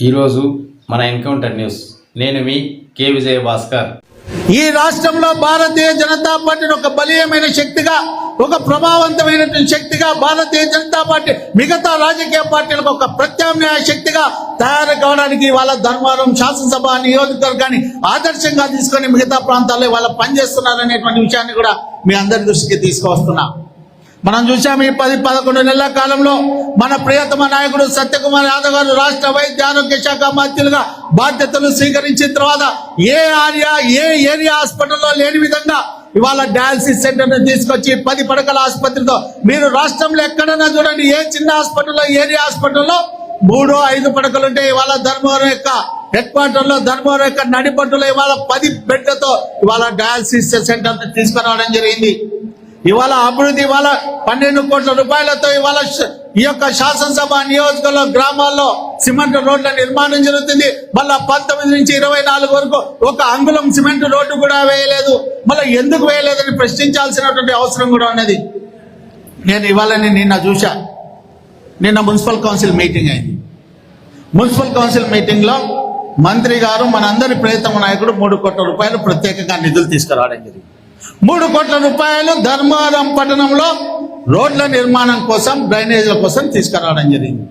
ఈరోజు మన encounter news. నేను మీ కె విజయ భాస్కర్. ఈ రాష్ట్రంలో భారతీయ జనతా పార్టీని ఒక బలీయమైన శక్తిగా ఒక ప్రభావవంతమైనటువంటి శక్తిగా భారతీయ జనతా పార్టీ మిగతా రాజకీయ పార్టీలకు ఒక ప్రత్యామ్నాయ శక్తిగా తయారు కావడానికి వాళ్ళ ధర్మారం శాసనసభ నియోజకవర్గాన్ని ఆదర్శంగా తీసుకొని మిగతా ప్రాంతాల్లో వాళ్ళ పనిచేస్తున్నారనేటువంటి విషయాన్ని కూడా మీ అందరి దృష్టికి తీసుకువస్తున్నా. మనం చూసాం ఈ పది పదకొండు నెలల కాలంలో మన ప్రియతమ నాయకుడు సత్యకుమార్ యాదవ్ గారు రాష్ట్ర వైద్య ఆరోగ్య శాఖ మంత్రులుగా బాధ్యతలు స్వీకరించిన తర్వాత ఏ ఆర్యా ఏ ఏరియా హాస్పిటల్లో లేని విధంగా ఇవాళ డయాలసిస్ సెంటర్ను తీసుకొచ్చి పది పడకల ఆసుపత్రితో మీరు రాష్ట్రంలో ఎక్కడన్నా చూడండి ఏ చిన్న హాస్పిటల్లో ఏరియా హాస్పిటల్లో మూడు ఐదు పడకలు ఉంటే ఇవాళ ధర్మవరం యొక్క హెడ్ క్వార్టర్లో ధర్మవరం యొక్క నడిపట్టులో ఇవాళ పది బెడ్లతో ఇవాళ డయాలసిస్ సెంటర్ తీసుకురావడం జరిగింది. ఇవాళ అభివృద్ధి ఇవాళ పన్నెండు కోట్ల రూపాయలతో ఇవాళ ఈ యొక్క శాసనసభ నియోజకవర్గంలో గ్రామాల్లో సిమెంట్ రోడ్ల నిర్మాణం జరుగుతుంది. మళ్ళా పంతొమ్మిది నుంచి ఇరవై నాలుగు వరకు ఒక అంగుళం సిమెంట్ రోడ్డు కూడా వేయలేదు. మళ్ళీ ఎందుకు వేయలేదని ప్రశ్నించాల్సినటువంటి అవసరం కూడా ఉన్నది. నేను ఇవాళని నిన్న చూశా. నిన్న మున్సిపల్ కౌన్సిల్ మీటింగ్ అయింది. మున్సిపల్ కౌన్సిల్ మీటింగ్లో మంత్రి గారు మనందరి ప్రయత్నం నాయకుడు మూడు కోట్ల రూపాయలు ప్రత్యేకంగా నిధులు తీసుకురావడం జరిగింది. మూడు కోట్ల రూపాయలు ధర్మవరం పట్టణంలో రోడ్ల నిర్మాణం కోసం డ్రైనేజీల కోసం తీసుకురావడం జరిగింది.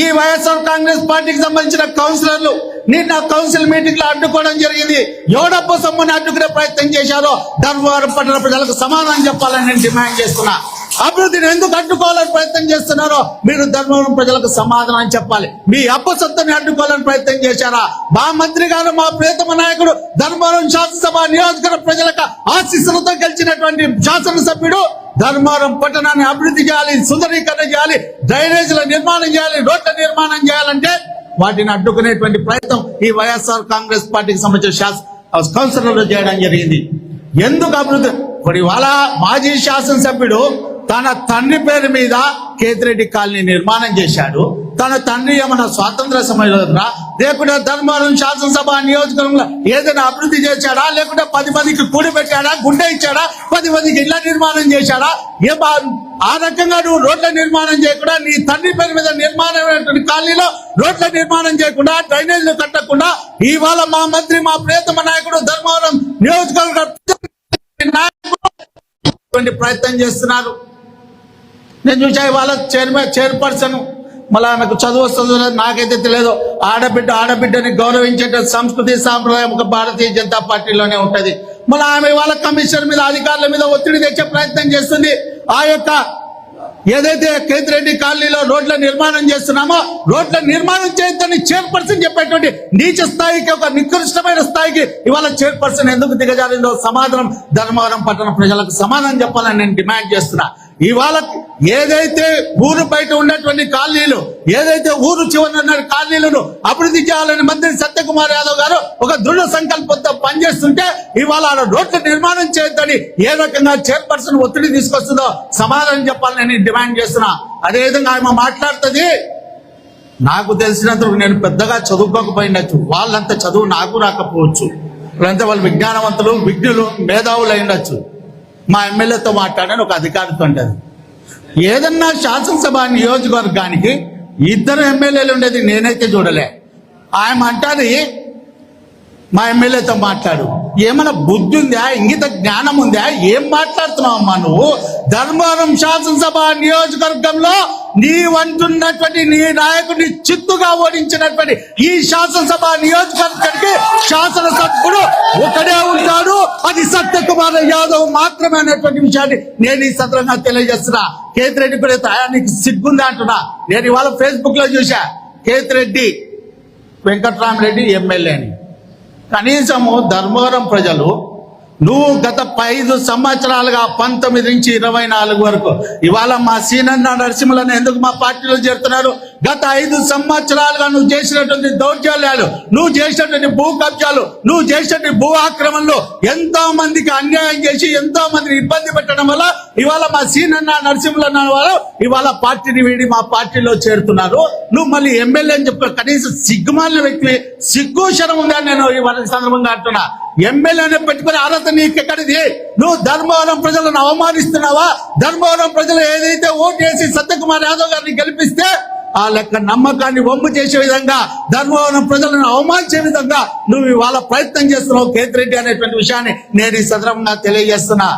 ఈ వైఎస్ఆర్ కాంగ్రెస్ పార్టీకి సంబంధించిన కౌన్సిలర్లు నిన్న కౌన్సిల్ మీటింగ్లో అడ్డుకోవడం జరిగింది. ఎవడప్ప సొమ్ముని అడ్డుకునే ప్రయత్నం చేశారో ధర్మవరం పట్టణ ప్రజలకు సమాధానం చెప్పాలని నేను డిమాండ్ చేస్తున్నా. అభివృద్ధిని ఎందుకు అడ్డుకోవాలని ప్రయత్నం చేస్తున్నారో మీరు ధర్మవరం ప్రజలకు సమాధానం చెప్పాలి. మీ అప్పసత్తుని అడ్డుకోవాలని ప్రయత్నం చేశారా? మా మంత్రి గారు మా ప్రియతమ నాయకుడు ధర్మవరం శాసనసభ నియోజకవర్గ ప్రజలకు ఆశీస్సులతో గెలిచినటువంటి శాసనసభ్యుడు ధర్మవరం పట్టణాన్ని అభివృద్ధి చేయాలి సుందరీకరణ చేయాలి డ్రైనేజీల నిర్మాణం చేయాలి రోడ్ల నిర్మాణం చేయాలంటే వాటిని అడ్డుకునేటువంటి ప్రయత్నం ఈ వైఎస్ఆర్ కాంగ్రెస్ పార్టీకి సంబంధించిన శాసన కౌన్సిలర్లు చేయడం జరిగింది. ఎందుకు అభివృద్ధి? ఇప్పుడు ఇవాళ మాజీ శాసనసభ్యుడు తన తండ్రి పేరు మీద కేతిరెడ్డి కాలనీ నిర్మాణం చేశాడు. తన తండ్రి ఏమన్నా స్వాతంత్ర సమయంలో లేకుంటే ధర్మవరం శాసనసభ నియోజకవర్గంలో ఏదైనా అభివృద్ధి చేశాడా? లేకుంటే పది మందికి కూడి పెట్టాడా? గుండె ఇచ్చాడా? పది మందికి ఇళ్ళ నిర్మాణం చేశాడా? ఏ ఆ రకంగా నువ్వు రోడ్ల నిర్మాణం చేయకుండా నీ తండ్రి పేరు మీద నిర్మాణమైనటువంటి కాలనీలో రోడ్ల నిర్మాణం చేయకుండా డ్రైనేజీలు కట్టకుండా ఇవాళ మా మంత్రి మా ప్రియతమ నాయకుడు ధర్మవరం నియోజకవర్గ ప్రయత్నం చేస్తున్నారు. నేను చూసా ఇవాళ చైర్మన్ చైర్పర్సన్ మళ్ళీ నాకు చదువు వస్తుందో నాకైతే తెలియదు. ఆడబిడ్డ ఆడబిడ్డని గౌరవించే సంస్కృతి సాంప్రదాయం ఒక భారతీయ జనతా పార్టీలోనే ఉంటుంది. మళ్ళీ ఆమె ఇవాళ కమిషన్ మీద అధికారుల మీద ఒత్తిడి తెచ్చే ప్రయత్నం చేస్తుంది. ఆ యొక్క ఏదైతే కేతిరెడ్డి కాలనీలో రోడ్ల నిర్మాణం చేస్తున్నామో రోడ్ల నిర్మాణం చేయొద్దని చైర్పర్సన్ చెప్పేటువంటి నీచ స్థాయికి ఒక నికృష్టమైన స్థాయికి ఇవాళ చైర్పర్సన్ ఎందుకు దిగజారిందో సమాధానం ధర్మవరం పట్టణ ప్రజలకు సమాధానం చెప్పాలని నేను డిమాండ్ చేస్తున్నా. ఇవాళ ఏదైతే ఊరు బయట ఉన్నటువంటి కాలనీలు ఏదైతే ఊరు చివరి ఉన్న కాలనీలను అభివృద్ధి చేయాలని మంత్రి సత్యకుమార్ యాదవ్ గారు ఒక దృఢ సంకల్పంతో పనిచేస్తుంటే ఇవాళ ఆడ రోడ్ల నిర్మాణం చేయొద్దని ఏ రకంగా చైర్పర్సన్ ఒత్తిడి తీసుకొస్తుందో సమాధానం చెప్పాలని నేను డిమాండ్ చేస్తున్నా. అదేవిధంగా ఆమె మాట్లాడుతుంది నాకు తెలిసినంత నేను పెద్దగా చదువుకోకపోయినచ్చు వాళ్ళంత చదువు నాకు రాకపోవచ్చు. వాళ్ళంతా వాళ్ళు విజ్ఞానవంతులు విజ్ఞులు మేధావులు అయి ఉండొచ్చు మా ఎమ్మెల్యేతో మాట్లాడని ఒక అధికారితో ఉండేది ఏదన్నా శాసనసభ నియోజకవర్గానికి ఇద్దరు ఎమ్మెల్యేలు ఉండేది నేనైతే చూడలే. ఆయన అంటారు మా ఎమ్మెల్యేతో మాట్లాడు. ఏమైనా బుద్ధి ఉందా? ఇంగిత జ్ఞానం ఉందా? ఏం మాట్లాడుతున్నావు అమ్మా నువ్వు? ధర్మవరం శాసనసభ నియోజకవర్గంలో నీ వంటున్నటువంటి నీ నాయకుడిని చిత్తుగా ఓడించినటువంటి ఈ శాసనసభ నియోజకవర్గానికి శాసనసభ్యుడు ఒకడే ఉంటాడు. అది సత్యకుమార్ యాదవ్ మాత్రమే అనేటువంటి విషయాన్ని నేను ఈ సందర్భంగా తెలియజేస్తున్నా. కేతిరెడ్డి కూడా తయానికి సిగ్గుందా అంటున్నా? నేను ఇవాళ ఫేస్బుక్లో చూసా కేతి రెడ్డి వెంకట్రామరెడ్డి ఎమ్మెల్యే అని కనీసము ధర్మవరం ప్రజలు నువ్వు గత ఐదు సంవత్సరాలుగా పంతొమ్మిది నుంచి ఇరవై నాలుగు వరకు ఇవాళ మా సీనన్న నరసింహలను ఎందుకు మా పార్టీలో చేరుతున్నారు? గత ఐదు సంవత్సరాలుగా నువ్వు చేసినటువంటి దౌర్జన్యాలు నువ్వు చేసినటువంటి భూ కబ్జాలు నువ్వు చేసినటువంటి భూ ఆక్రమణలు ఎంతో మందికి అన్యాయం చేసి ఎంతో మందిని ఇబ్బంది పెట్టడం వల్ల ఇవాళ మా సీనన్న నరసింహులన్న వాళ్ళు ఇవాళ పార్టీని వీడి మా పార్టీలో చేరుతున్నారు. నువ్వు మళ్ళీ ఎమ్మెల్యే అని చెప్పి కనీసం సిగ్గుమాలిన వ్యక్తి సిగ్గు శరం నేను ఇవాళ సందర్భంగా అంటున్నా. ఎమ్మెల్యేని పెట్టుకుని అర్హత నీకు ఎక్కడిది నువ్వు ధర్మవరం ప్రజలను అవమానిస్తున్నావా? ధర్మవరం ప్రజలు ఏదైతే ఓటేసి సత్యకుమార్ యాదవ్ గారిని గెలిపిస్తే ఆ లెక్క నమ్మకాన్ని వమ్ము చేసే విధంగా ధర్మవరం ప్రజలను అవమానించే విధంగా నువ్వు ఇవాళ ప్రయత్నం చేస్తున్నావు కేతిరెడ్డి అనేటువంటి విషయాన్ని నేను ఈ సందర్భంగా తెలియజేస్తున్నా.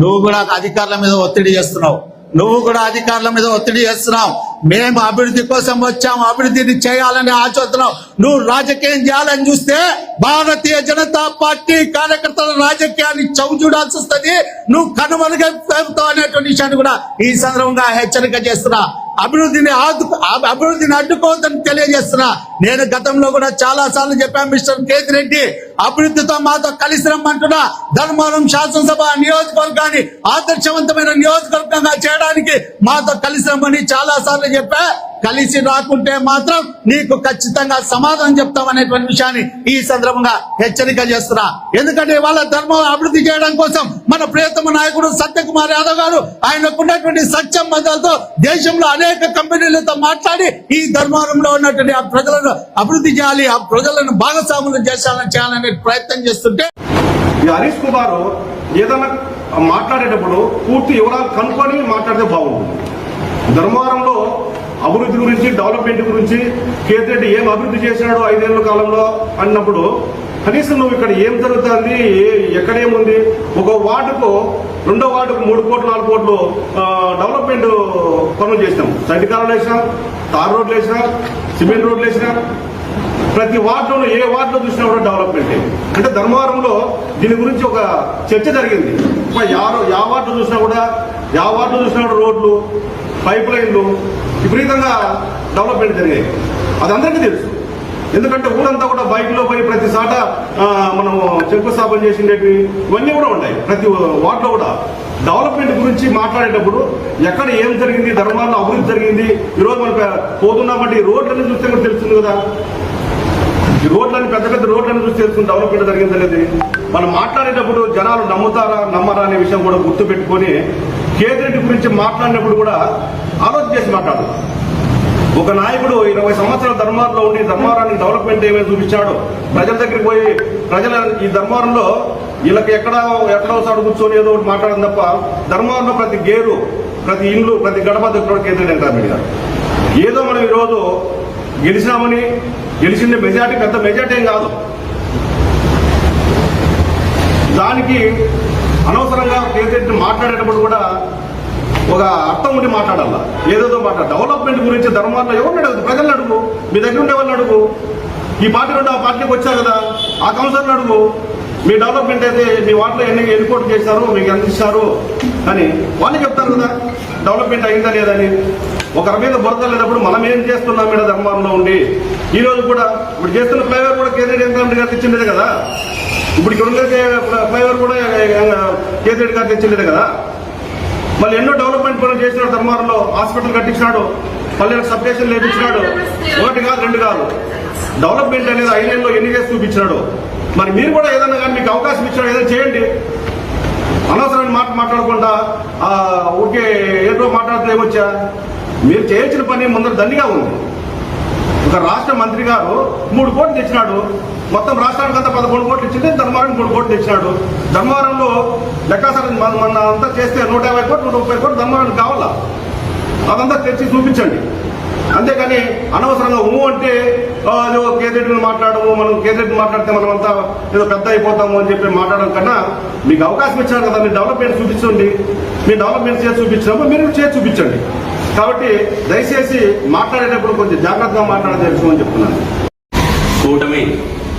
నువ్వు కూడా అధికారుల మీద ఒత్తిడి చేస్తున్నావు. నువ్వు కూడా అధికారుల మీద ఒత్తిడి చేస్తున్నావు. మేము అభివృద్ధి కోసం వచ్చాము అభివృద్ధిని చేయాలని ఆశిస్తున్నాం. నువ్వు రాజకీయం చేయాలని చూస్తే భారతీయ జనతా పార్టీ కార్యకర్తల రాజకీయాన్ని చౌ చూడాల్సి వస్తుంది. నువ్వు కనుమరుగైపోతావు అనేటువంటి విషయాన్ని కూడా ఈ సందర్భంగా హెచ్చరిక చేస్తున్నా. అభివృద్ధిని ఆదు అభివృద్ధిని అడ్డుకోవద్దని తెలియజేస్తున్నా. నేను గతంలో కూడా చాలా సార్లు చెప్పాను మిస్టర్ కేతిరెడ్డి. అభివృద్ధితో మాతో కలిసి రమ్మంటున్నా ధర్మవరం శాసనసభ నియోజకవర్గాన్ని ఆదర్శవంతమైన నియోజకవర్గంగా చేయడానికి మాతో కలిసి రమ్మని చాలా సార్లు చెప్పా. కలిసి రాకుంటే మాత్రం నీకు ఖచ్చితంగా సమాధానం చెప్తాం అనేటువంటి విషయాన్ని ఈ సందర్భంగా హెచ్చరిక చేస్తున్నా. ఎందుకంటే వాళ్ళ ధర్మం అభివృద్ధి చేయడం కోసం మన ప్రియతమ నాయకుడు సత్యకుమార్ యాదవ్ గారు ఆయనకున్నటువంటి సత్యం మద్దతుతో దేశంలో అనేక కంపెనీలతో మాట్లాడి ఈ ధర్మారంలో ఉన్నటువంటి ఆ ప్రజలను అభివృద్ధి చేయాలి ఆ ప్రజలను భాగస్వాములు చేయాలని చేయాలనే ప్రయత్నం చేస్తుంటే ఈ హరీష్ కుమార్ ఏదైనా మాట్లాడేటప్పుడు పూర్తి వివరాలు కనుక్కొని మాట్లాడితే బాగుంటుంది. ధర్మవరంలో అభివృద్ధి గురించి డెవలప్మెంట్ గురించి కేతిరెడ్డి ఏం అభివృద్ధి చేసినాడు ఐదేళ్ళ కాలంలో అన్నప్పుడు కనీసం నువ్వు ఇక్కడ ఏం జరుగుతుంది ఏ- ఎక్కడ ఏముంది ఒక వార్డుకు రెండో వార్డుకు మూడు కోట్లు నాలుగు కోట్లు డెవలప్మెంట్ పనులు చేసినాం. సైడ్ కాలువలు వేసినాం తార్ రోడ్లు వేసినాం సిమెంట్ రోడ్లు వేసినాం ప్రతి వార్డులో ఏ వార్డులో చూసినా కూడా డెవలప్మెంట్. అంటే ధర్మవరంలో దీని గురించి ఒక చర్చ జరిగింది. ఒక యా- వార్డు చూసినా కూడా యా వార్డు చూసినా కూడా రోడ్లు పైప్ లైన్లు విపరీతంగా డెవలప్మెంట్ జరిగాయి. అది అందరికీ తెలుసు. ఎందుకంటే ఊరంతా కూడా బైక్లో పోయి ప్రతి సాట మనము మనం శంకుస్థాపన చేసిండేవి ఇవన్నీ కూడా ఉన్నాయి ప్రతి వార్డులో కూడా. డెవలప్మెంట్ గురించి మాట్లాడేటప్పుడు ఎక్కడ ఏం జరిగింది ధర్మాల్లో అభివృద్ధి జరిగింది ఈరోజు మనం పోతున్నామంటే ఈ రోడ్లన్నీ చూస్తే కూడా తెలుస్తుంది కదా. ఈ రోడ్లని పెద్ద పెద్ద రోడ్లను చూసి తెలుసుకుని డెవలప్మెంట్ జరిగిందనేది మనం మాట్లాడేటప్పుడు జనాలు నమ్ముతారా నమ్మరా అనే విషయం కూడా గుర్తు పెట్టుకొని కేతిరెడ్డి గురించి మాట్లాడినప్పుడు కూడా ఆలోచన చేసి మాట్లాడు ఒక నాయకుడు ఇరవై సంవత్సరాల ధర్మారంలో ఉండి ధర్మారాన్ని డెవలప్మెంట్ ఏమైనా చూపించాడు ప్రజల దగ్గరికి పోయి ప్రజల ఈ ధర్మారంలో వీళ్ళకి ఎక్కడ ఎక్కడో సాడు కూర్చొని ఏదో ఒకటి మాట్లాడడం తప్ప ధర్మారంలో ప్రతి గేరు ప్రతి ఇండ్లు ప్రతి గడప దగ్గర కేంద్ర వెంకటరామరెడ్డి గారు ఏదో మనం ఈరోజు గెలిచినామని గెలిచింది మెజార్టీ పెద్ద మెజార్టీ ఏం కాదు. దానికి అనవసరంగా కేసీఆర్ మాట్లాడేటప్పుడు కూడా ఒక అర్థం ఉండి మాట్లాడాల. ఏదేదో మాట డెవలప్మెంట్ గురించి ధర్మాల్లో ఎవరిని అడుగు ప్రజలను అడుగు. మీ దగ్గర ఉండే వాళ్ళని అడుగు. ఈ పార్టీ నుండి ఆ పార్టీకి వచ్చారు కదా ఆ కౌన్సిలర్ని అడుగు. మీ డెవలప్మెంట్ అయితే మీ వాటిలో ఎన్ని ఎన్ని కోట్లు చేశారు మీకు ఎంత ఇచ్చారు? అని వాళ్ళు చెప్తారు కదా డెవలప్మెంట్ అయిందా లేదని ఒకరి మీద బురద లేనప్పుడు మనం ఏం చేస్తున్నాం మీద ధర్మాల్లో ఉండి ఈ రోజు కూడా ఇప్పుడు చేస్తున్న ఫ్లైఓవర్ కూడా కేసీఆర్ వెంకటరెడ్డి గారు తెచ్చిండేది కదా. ఇప్పుడు ఇక్కడ ఉండే ఫ్లైఓవర్ కూడా కేసీఆర్ గారు తెచ్చిండేది కదా. మళ్ళీ ఎన్నో డెవలప్మెంట్ పనులు చేసినాడు ధర్మారంలో హాస్పిటల్ కట్టించినాడు పల్లెలకు సబ్ స్టేషన్ లేపించినాడు. ఒకటి కాదు రెండు కాదు. డెవలప్మెంట్ అనేది ఐదేళ్ళలో ఎన్ని చేసి చూపించినాడు? మరి మీరు కూడా ఏదన్నా కానీ మీకు అవకాశం ఇచ్చినాడు ఏదైనా చేయండి. అనవసరమైన మాట మాట్లాడకుండా ఊరికే ఏదో మాట్లాడితే ఏమొచ్చా? మీరు చేయించిన పని ముందర దండిగా ఉంది. ఒక రాష్ట్ర మంత్రి గారు మూడు కోట్లు తెచ్చినాడు. మొత్తం రాష్ట్రానికి అంతా పదకొండు కోట్లు ఇచ్చింది ధర్మవరం మూడు కోట్లు తెచ్చినాడు. ధర్మవరంలో లెక్కాసారి మన మన అంతా చేస్తే నూట యాభై కోట్లు నూట ముప్పై కోట్లు ధర్మవరానికి కావాలా? అదంతా తెచ్చి చూపించండి. అంతేకాని అనవసరంగా ఊ అంటే ఆ, ఏదో మాట్లాడము మనం కేసీఆర్ మాట్లాడితే మనం అంతా ఏదో పెద్ద అయిపోతాము అని చెప్పి మాట్లాడడం కన్నా మీకు అవకాశం ఇచ్చారు కదా మీరు డెవలప్మెంట్ చూపించండి. మీ డెవలప్మెంట్ చేసి చూపించినప్పుడు మీరు చేసి చూపించండి. కాబట్టి దయచేసి మాట్లాడేటప్పుడు కొంచెం జాగ్రత్తగా మాట్లాడదేమని చెప్తున్నాను. కూటమి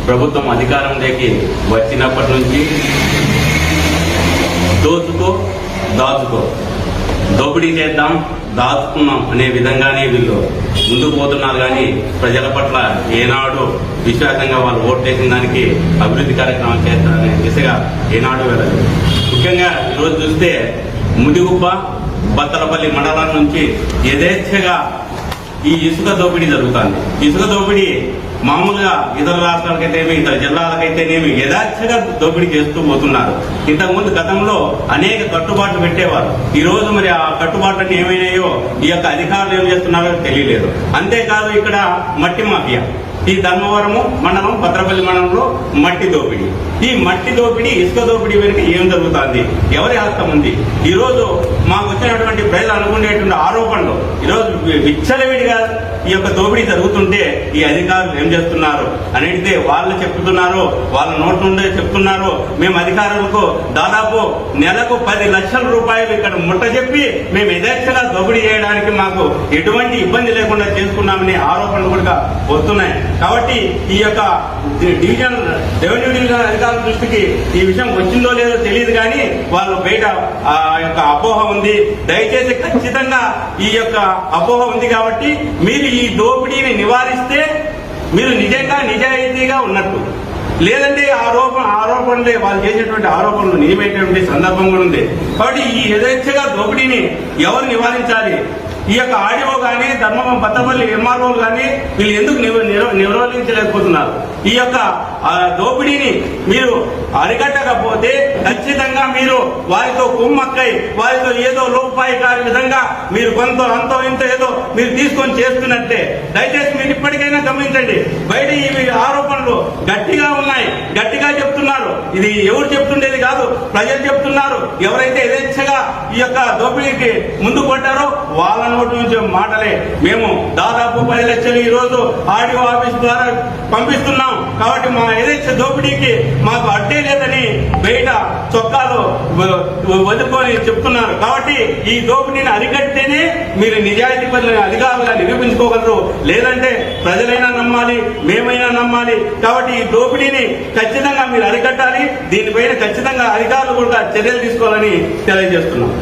ప్రభుత్వం అధికారంలోకి వచ్చినప్పటి నుంచి దోచుకో దాచుకో. దోపిడీ చేద్దాం దాచుకున్నాం అనే విధంగానే వీళ్ళు ముందుకు పోతున్నారు. కానీ ప్రజల పట్ల ఏనాడు విశ్వాసంగా వాళ్ళు ఓటు వేసిన దానికి అభివృద్ధి కార్యక్రమాలు చేస్తారనే దిశగా ఏనాడు వెళ్ళదు ముఖ్యంగా ఈరోజు చూస్తే ముదిగుబ్బ బత్తలపల్లి మండలం నుంచి యథేచ్ఛగా ఈ ఇసుక దోపిడీ జరుగుతుంది. ఇసుక దోపిడీ మామూలుగా ఇతర రాష్ట్రాలకైతేనేమి ఇతర జిల్లాలకైతేనేమి యథార్థంగా దోపిడీ చేస్తూ పోతున్నారు. ఇంతకుముందు గతంలో అనేక కట్టుబాట్లు పెట్టేవారు. ఈ రోజు మరి ఆ కట్టుబాట్లన్నీ ఏమైనాయో ఈ యొక్క అధికారులు ఏం చేస్తున్నారో తెలియలేదు. అంతేకాదు ఇక్కడ మట్టి మాఫియా. ఈ ధర్మవరము మండలం భద్రపల్లి మండలంలో మట్టి దోపిడీ. ఈ మట్టి దోపిడీ ఇసుక దోపిడీ వెనుక ఏం జరుగుతుంది? ఎవరి హస్తం ఉంది? ఈరోజు మాకు వచ్చినటువంటి ప్రజలు అనుకునేటువంటి ఆరోపణలు ఈరోజు విచ్చలవిడిగా ఈ యొక్క దోపిడీ జరుగుతుంటే ఈ అధికారులు ఏం చేస్తున్నారు? అని వాళ్ళు చెప్తున్నారు వాళ్ళ నోటి నుండే చెప్తున్నారు. మేము అధికారులకు దాదాపు నెలకు పది లక్షల రూపాయలు ఇక్కడ ముట్ట చెప్పి మేము యథేచ్ఛగా దోపిడీ చేయడానికి మాకు ఎటువంటి ఇబ్బంది లేకుండా చేసుకున్నామనే ఆరోపణలు కూడా వస్తున్నాయి. కాబట్టి ఈ యొక్క డివిజన్ రెవెన్యూ డివిజన్ అధికారుల దృష్టికి ఈ విషయం వచ్చిందో లేదో తెలియదు కానీ వాళ్ళు బయట ఆ యొక్క అపోహ ఉంది. దయచేసి ఖచ్చితంగా ఈ యొక్క అపోహ ఉంది కాబట్టి మీరు ఈ దోపిడీని నివారిస్తే మీరు నిజంగా నిజాయితీగా ఉన్నట్టు. లేదంటే ఆరోపణ ఆరోపణలే వాళ్ళు చేసినటువంటి ఆరోపణలు నిజమైనటువంటి సందర్భం కూడా ఉంది. కాబట్టి ఈ యథేచ్ఛగా దోపిడీని ఎవరు నివారించాలి? ఈ యొక్క ఆడియో కానీ ధర్మం బత్తపల్లి ఎంఆర్ఓలు కానీ వీళ్ళు ఎందుకు నిర్వహించలేకపోతున్నారు ఈ యొక్క ఆ, దోపిడీని మీరు అరికట్టకపోతే ఖచ్చితంగా మీరు వారితో కుమ్మక్కై వారితో ఏదో లోపాయికారి విధంగా మీరు కొంత అంతో ఇంత ఏదో మీరు తీసుకొని చేస్తున్నట్టే. దయచేసి మీరు ఇప్పటికైనా గమనించండి. బయట ఇవి ఆరోపణలు గట్టిగా ఉన్నాయి. గట్టిగా చెప్తున్నారు. ఇది ఎవరు చెప్తుండేది కాదు. ప్రజలు చెప్తున్నారు. ఎవరైతే యథేచ్ఛగా ఈ యొక్క దోపిడీకి ముందు కొట్టారో వాళ్ళను నోటి నుంచి మాటలే. మేము దాదాపు పది లక్షలు ఈరోజు ఆడియో ఆఫీస్ ద్వారా పంపిస్తున్నాం. కాబట్టి మా ఏదైతే దోపిడీకి మాకు అడ్డే లేదని బయట చొక్కాలు వదుకొని వదులుకొని చెప్తున్నారు. కాబట్టి ఈ దోపిడీని అరికట్టేనే మీరు నిజాయితీ పరుల అధికారులుగా నిరూపించుకోగలరు. లేదంటే ప్రజలైనా నమ్మాలి మేమైనా నమ్మాలి. కాబట్టి ఈ దోపిడీని ఖచ్చితంగా మీరు అరికట్టాలి. దీనిపైన ఖచ్చితంగా అధికారులు కూడా చర్యలు తీసుకోవాలని తెలియజేస్తున్నాం.